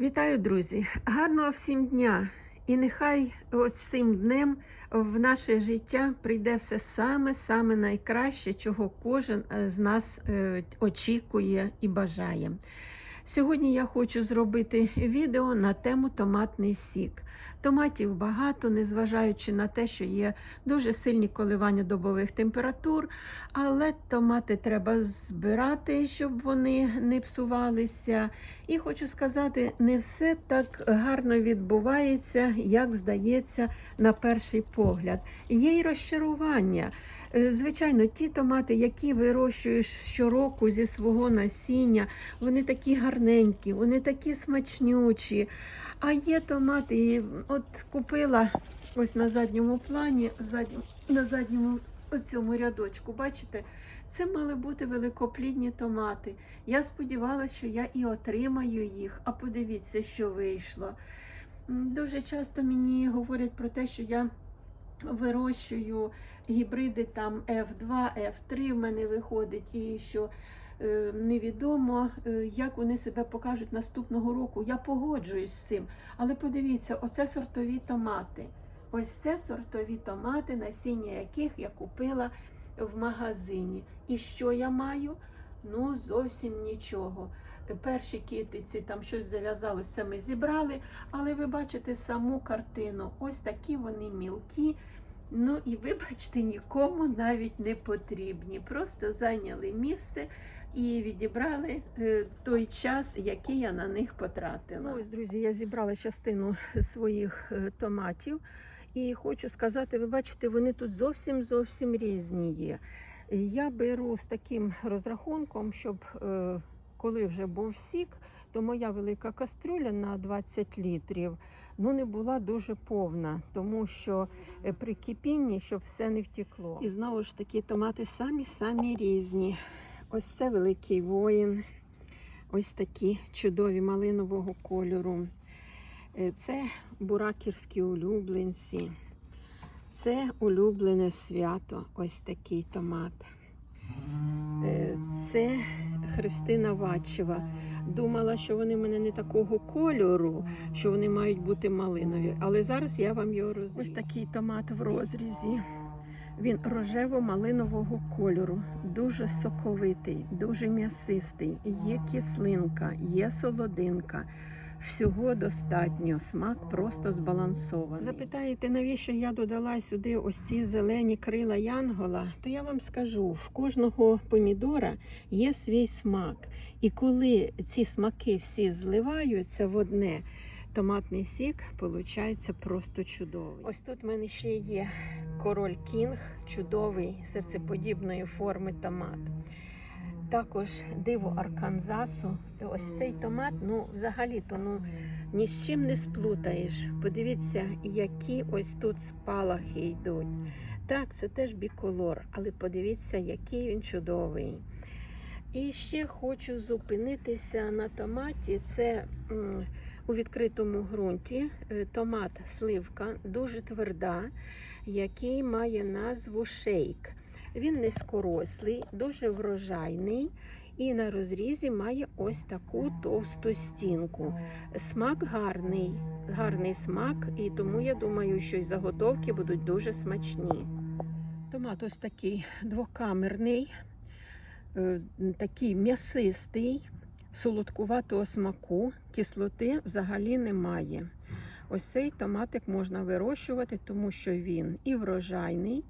Вітаю, друзі! Гарного всім дня! І нехай ось цим днем в наше життя прийде все саме-саме найкраще, чого кожен е, з нас е, очікує і бажає. Сьогодні я хочу зробити відео на тему томатний сік. Томатів багато, незважаючи на те, що є дуже сильні коливання добових температур, але томати треба збирати, щоб вони не псувалися. І хочу сказати, не все так гарно відбувається, як здається на перший погляд. Є й розчарування. Е, Звичайно, ті томати, які вирощуєш щороку зі свого насіння, вони такі гарненькі, вони такі смачнючі. А є томати, от купила ось на задньому плані, на задньому оцьому рядочку, бачите, це мали бути великоплідні томати. Я сподівалася, що я і отримаю їх, а подивіться, що вийшло. Дуже часто мені говорять про те, що я вирощую гібриди там F2, F3 в мене виходить, і що е, невідомо, е, як вони себе покажуть наступного року. Я погоджуюсь з цим. Але подивіться, оце сортові томати. Ось це сортові томати, насіння яких я купила в магазині. І що я маю? Ну, зовсім нічого. Перші китиці там щось зав'язалося, ми зібрали, але ви бачите саму картину. Ось такі вони мілкі. Ну і вибачте, нікому навіть не потрібні. Просто зайняли місце і відібрали е, той час, який я на них потратила. Ну, ось, друзі, я зібрала частину своїх е, томатів. І хочу сказати, ви бачите, вони тут зовсім зовсім різні є. Я беру з таким розрахунком, щоб е, коли вже був сік, то моя велика кастрюля на 20 літрів ну, не була дуже повна, тому що е, при кипінні, щоб все не втекло. І знову ж таки, томати самі-самі різні. Ось це великий воїн, ось такі чудові малинового кольору. Е, Це бураківські улюбленці. Це улюблене свято, ось такий томат. Е, Це Христина Вачева. Думала, що вони в мене не такого кольору, що вони мають бути малинові. Але зараз я вам його розріжу. Ось такий томат в розрізі. Він рожево-малинового кольору, дуже соковитий, дуже м'ясистий. Є кислинка, є солодинка. Всього достатньо, смак просто збалансований. Запитаєте, навіщо я додала сюди ось ці зелені крила янгола? То я вам скажу: в кожного помідора є свій смак. І коли ці смаки всі зливаються в одне, томатний сік виходить просто чудовий. Ось тут в мене ще є король кінг, чудовий серцеподібної форми томат. Також диво Арканзасу. Ось цей томат, ну взагалі-то ну, ні з чим не сплутаєш. Подивіться, які ось тут спалахи йдуть. Так, це теж біколор, але подивіться, який він чудовий. І ще хочу зупинитися на томаті. Це у відкритому ґрунті е, томат сливка, дуже тверда, який має назву шейк. Він низькорослий, дуже врожайний і на розрізі має ось таку товсту стінку. Смак гарний, гарний смак, і тому я думаю, що і заготовки будуть дуже смачні. Томат ось такий двокамерний, е, такий м'ясистий, солодкуватого смаку, кислоти взагалі немає. Ось цей томатик можна вирощувати, тому що він і врожайний.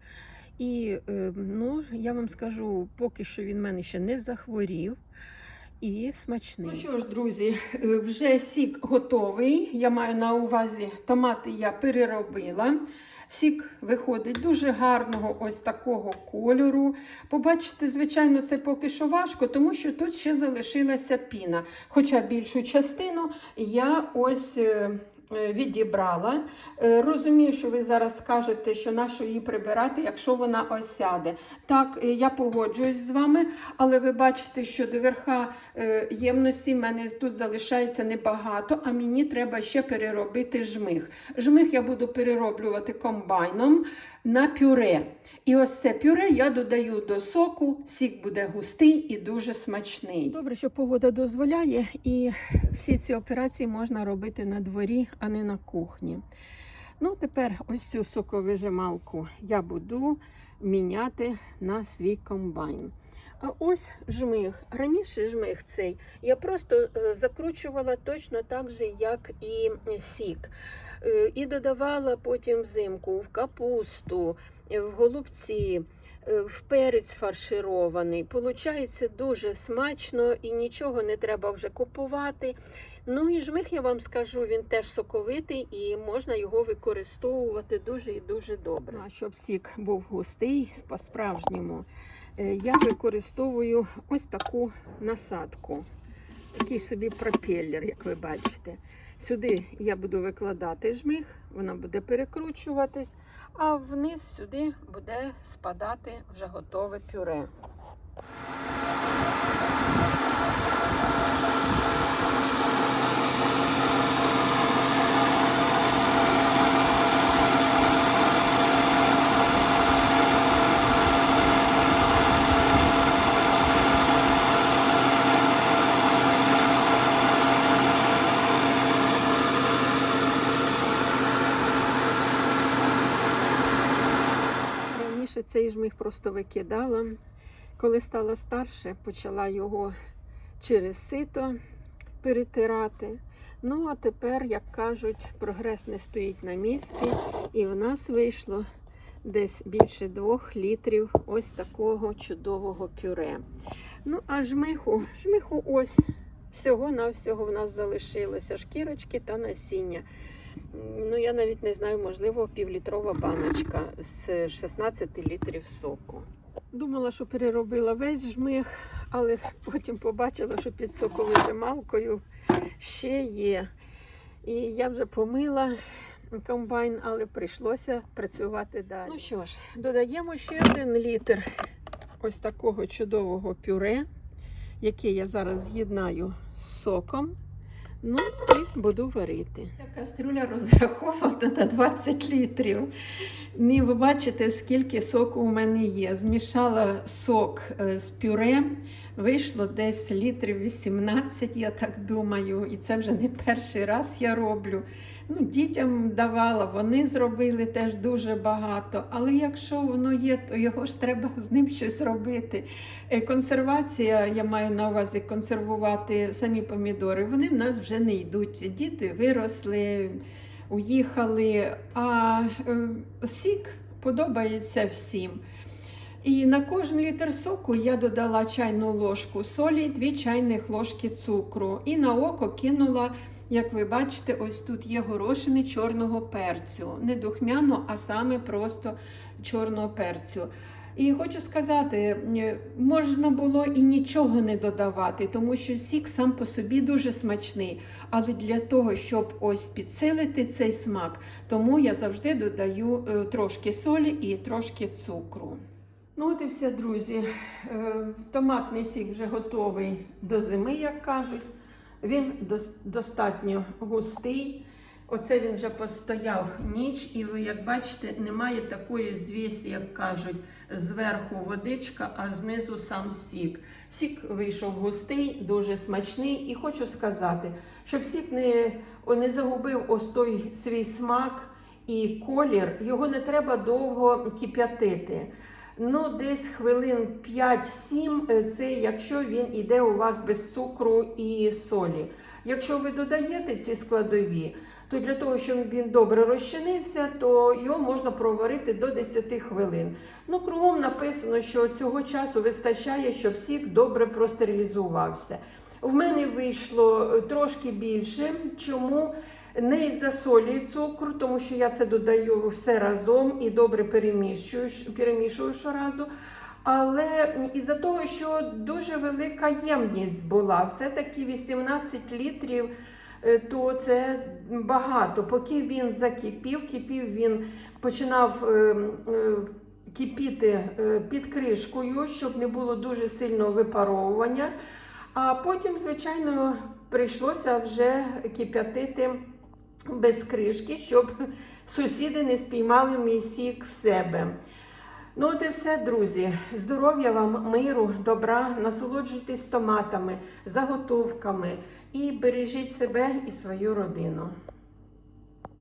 І е, ну, я вам скажу, поки що він в мене ще не захворів і смачний. Ну що ж, друзі, е, вже сік готовий. Я маю на увазі томати я переробила. Сік виходить дуже гарного ось такого кольору. Побачити, звичайно, це поки що важко, тому що тут ще залишилася піна. Хоча більшу частину я ось е, відібрала. Е, Розумію, що ви зараз скажете, що на що її прибирати, якщо вона осяде. Так, е, я погоджуюсь з вами, але ви бачите, що до верха е, ємності в мене тут залишається небагато, а мені треба ще переробити жмих. Жмих я буду перероблювати комбайном на пюре. І ось це пюре я додаю до соку, сік буде густий і дуже смачний. Добре, що погода дозволяє, і всі ці операції можна робити на дворі, а не на кухні. Ну, тепер ось цю соковижималку я буду міняти на свій комбайн. А ось жмих. Раніше жмих цей я просто е, закручувала точно так же, як і сік. Е, І додавала потім взимку в капусту, е, в голубці, е, в перець фарширований. Получається дуже смачно і нічого не треба вже купувати. Ну і жмих, я вам скажу, він теж соковитий і можна його використовувати дуже і дуже добре. А щоб сік був густий по-справжньому, я використовую ось таку насадку. Такий собі пропеллер, як ви бачите. Сюди я буду викладати жмих, вона буде перекручуватись, а вниз сюди буде спадати вже готове пюре. Раніше цей жмих просто викидала. Коли стала старше, почала його через сито перетирати. Ну, а тепер, як кажуть, прогрес не стоїть на місці, і в нас вийшло десь більше двох літрів ось такого чудового пюре. Ну, а жмиху, жмиху ось всього-навсього в нас залишилося шкірочки та насіння. Ну, я навіть не знаю, можливо, півлітрова баночка з 16 літрів соку. Думала, що переробила весь жмих, але потім побачила, що під соковижималкою ще є. І я вже помила комбайн, але прийшлося працювати далі. Ну що ж, додаємо ще один літр ось такого чудового пюре, яке я зараз з'єднаю з соком. Ну і буду варити. Ця каструля розрахована на 20 літрів. Ні, ви бачите, скільки соку у мене є. Змішала сок е, з пюре, вийшло десь літрів 18, я так думаю. І це вже не перший раз я роблю. Ну, Дітям давала, вони зробили теж дуже багато. Але якщо воно є, то його ж треба з ним щось робити. Е, Консервація, я маю на увазі консервувати самі помідори, вони в нас вже не йдуть. Діти виросли, уїхали, а е, сік подобається всім. І на кожен літр соку я додала чайну ложку солі, 2 чайних ложки цукру. І на око кинула, як ви бачите, ось тут є горошини чорного перцю. Не духмяно, а саме просто чорного перцю. І хочу сказати, е, можна було і нічого не додавати, тому що сік сам по собі дуже смачний. Але для того, щоб ось підсилити цей смак, тому я завжди додаю е, трошки солі і трошки цукру. Ну от і все, друзі. Е, Томатний сік вже готовий до зими, як кажуть. Він достатньо густий. Оце він вже постояв ніч, і ви, як бачите, немає такої звісі, як кажуть, зверху водичка, а знизу сам сік. Сік вийшов густий, дуже смачний. І хочу сказати, щоб сік не, не загубив ось той свій смак і колір, його не треба довго кип'ятити. Ну, десь хвилин 5-7, е, це якщо він іде у вас без цукру і солі. Якщо ви додаєте ці складові, то для того, щоб він добре розчинився, то його можна проварити до 10 хвилин. Ну, кругом написано, що цього часу вистачає, щоб сік добре простерилізувався. В мене вийшло е, трошки більше. Чому? Не із-за солі і цукру, тому що я це додаю все разом і добре перемішую, перемішую щоразу. Але із-за того, що дуже велика ємність була, все-таки 18 літрів е, то це багато. Поки він закипів, кипів він починав е, е, кипіти під кришкою, щоб не було дуже сильного випаровування. А потім, звичайно, прийшлося вже кип'ятити без кришки, щоб сусіди не спіймали мій сік в себе. Ну, от і все, друзі. Здоров'я вам, миру, добра, насолоджуйтесь томатами, заготовками і бережіть себе і свою родину.